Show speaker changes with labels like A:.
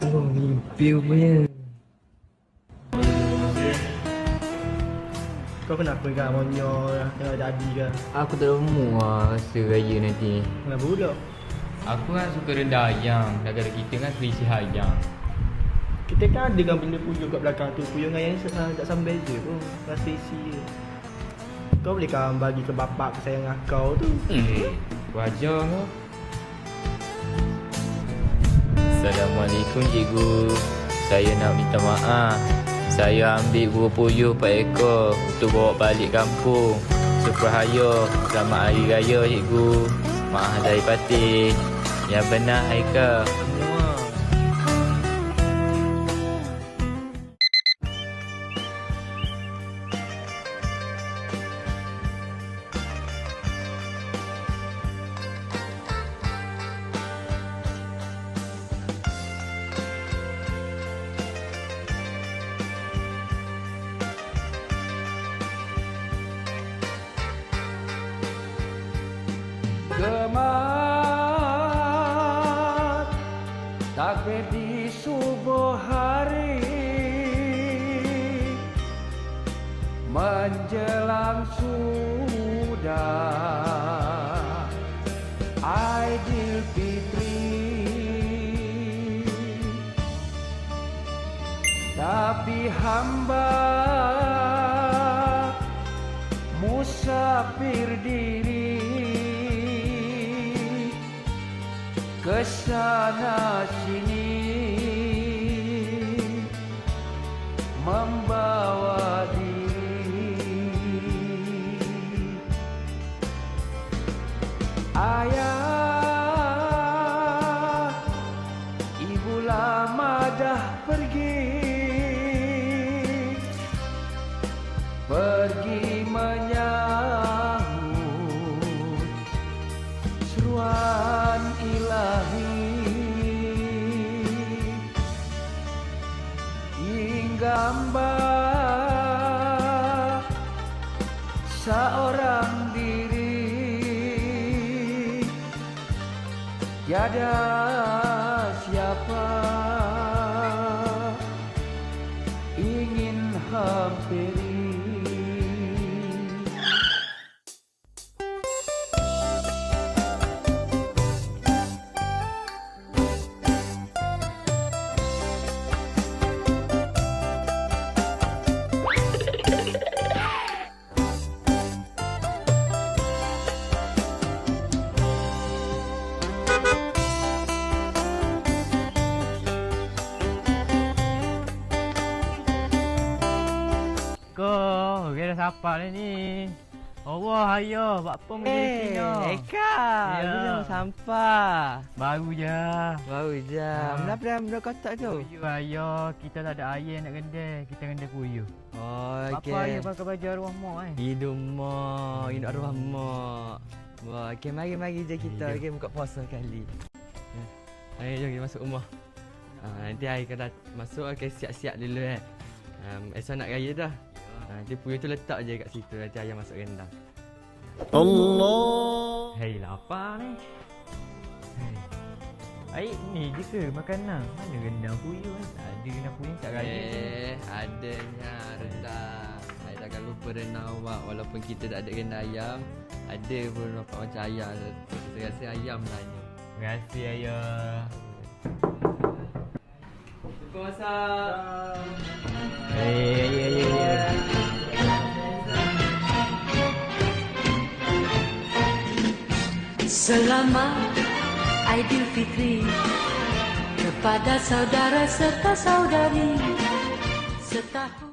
A: Oh, mimpi punya.
B: Kau kenapa kak monyo tengah jadi ke?
A: Aku tak lemu lah rasa raya nanti.
B: Kenapa pula?
C: Aku kan suka rendah ayam Negara kita kan selisih ayam
B: Kita kan ada kan benda puyuh kat belakang tu Puyuh dengan yang uh, tak sama beza pun Rasa isi je Kau boleh kan bagi ke bapak kesayangan kau tu
C: Eh, wajar kau
A: Assalamualaikum cikgu. Saya nak minta maaf. Saya ambil buah puyuh Pak Eko untuk bawa balik kampung. Suprahaya selamat hari raya cikgu. Maaf dari batin. Yang benar Haikal.
B: Semua
D: Gemat takbir di subuh hari menjelang sudah Aidilfitri tapi hamba musafir diri kesana sini membawa diri. Ayah ibu lama dah pergi. Pergi menyahut seruan seorang diri. Tiada siapa
E: Kau, kira siapa dah ni? Allah, ayo, buat apa pergi
A: Eh,
E: sini?
A: Eka,
E: Ya.
A: yeah. belum sampah.
E: Baru je.
A: Baru je.
E: Ha.
A: Kenapa benda kotak tu?
E: Kuyu ayo, kita tak ada air nak rendai. Kita rendai kuyu.
A: Oh,
E: Apa
A: okey.
E: air pakai baju arwah mak eh?
A: Hidup mak, hidup arwah mak. Wah, okey mari mari je kita
E: Hidup.
A: okey buka puasa kali. Ya. Ayo jom kita masuk rumah. Ha, nanti hari kalau masuk okey siap-siap dulu eh. Um, esok nak raya dah. Ha, nanti puyuh tu letak je kat situ nanti ayam masuk rendang.
E: Hei, lapar ni. Hei. Air ni je ke makanan? Mana rendang kuyu eh? Tak ada rendang kuyu tak raya.
A: Eh, adanya rendang. Saya takkan lupa rendang awak walaupun kita tak ada rendang ayam. Ada pun nampak macam ayam. Saya rasa ayam lah ni.
E: Terima kasih ayah.
A: Buka masak.
E: Hei,
F: Selamat Aidilfitri kepada saudara serta saudari serta